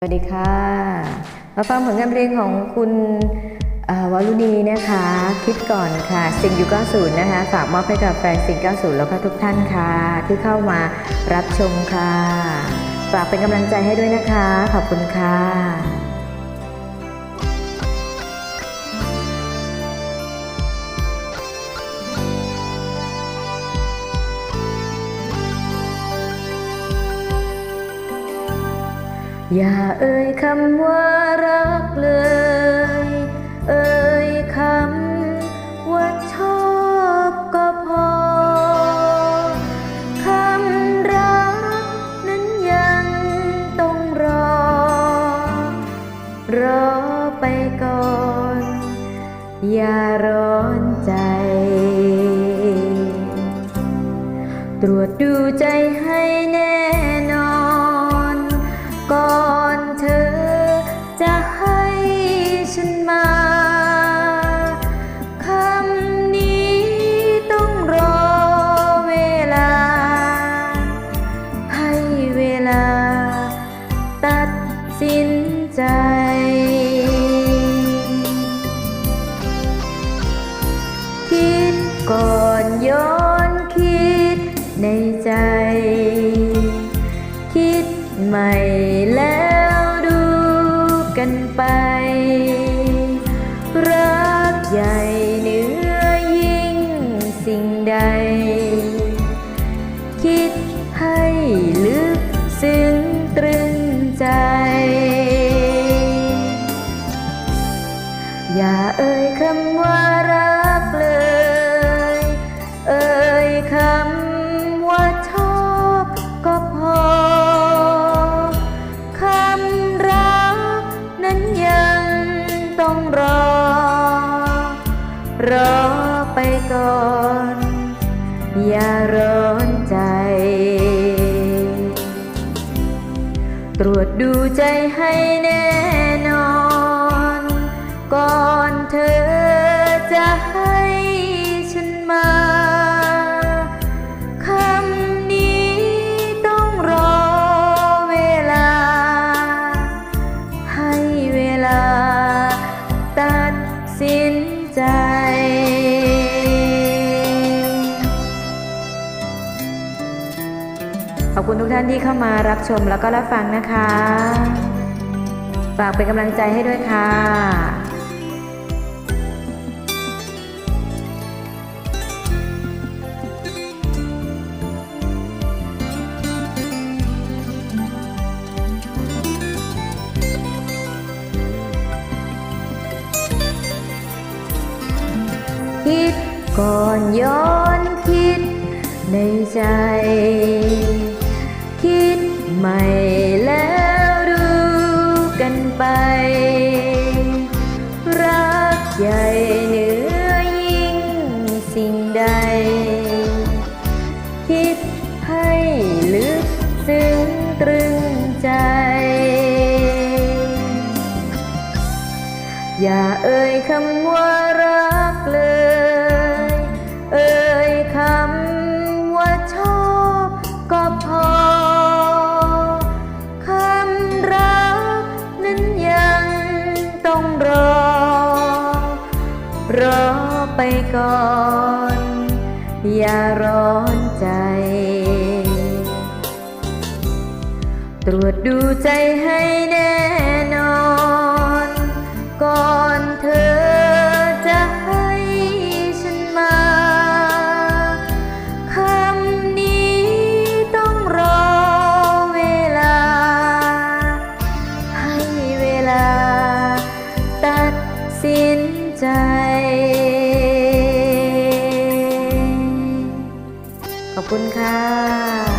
สวัสดีค่ะ มาฟังผลงานเพลงของคุณเอ่อวารุณีนะคะ คิดก่อนค่ะ สิ่งอยู่90 นะคะ ฝากมอบให้กับแฟนสิ่ง90 แล้วก็ทุกท่านค่ะ ที่เข้ามารับชมค่ะ ฝากเป็นกำลังใจให้ด้วยนะคะ ขอบคุณค่ะ อย่าเอ่ยคำว่ารักเลย เอ่ยคำว่าชอบก็พอ คำรักนั้นยังต้องรอ รอไปก่อน อย่าร้อนใจ ตรวจดูใจให้แน่ ใจ คิดก่อนย้อนคิดในใจ คิดใหม่แล้วดูกันไป รอ รอไปก่อน อย่าร้อนใจ ตรวจดูใจให้แน่นอน คุณทุกท่านที่เข้ามารับชมแล้วก็รับฟังนะคะ ฝากเป็นกำลังใจให้ด้วยค่ะคิดก่อนย้อนคิดในใจ ใหม่แล้วดูกันไป รักใหญ่เหนือยิ่งสิ่งใด คิดให้ลึกซึ้งตรึงใจ อย่าเอ่ยคำว่ารักเลย ไปก่อน อย่าร้อนใจ ตรวจดูใจให้แน่นอน ก่อนเธอจะให้ฉันมาคำนี้ต้องรอเวลา ให้เวลา ตัดสินใจ ขอบคุณค่ะ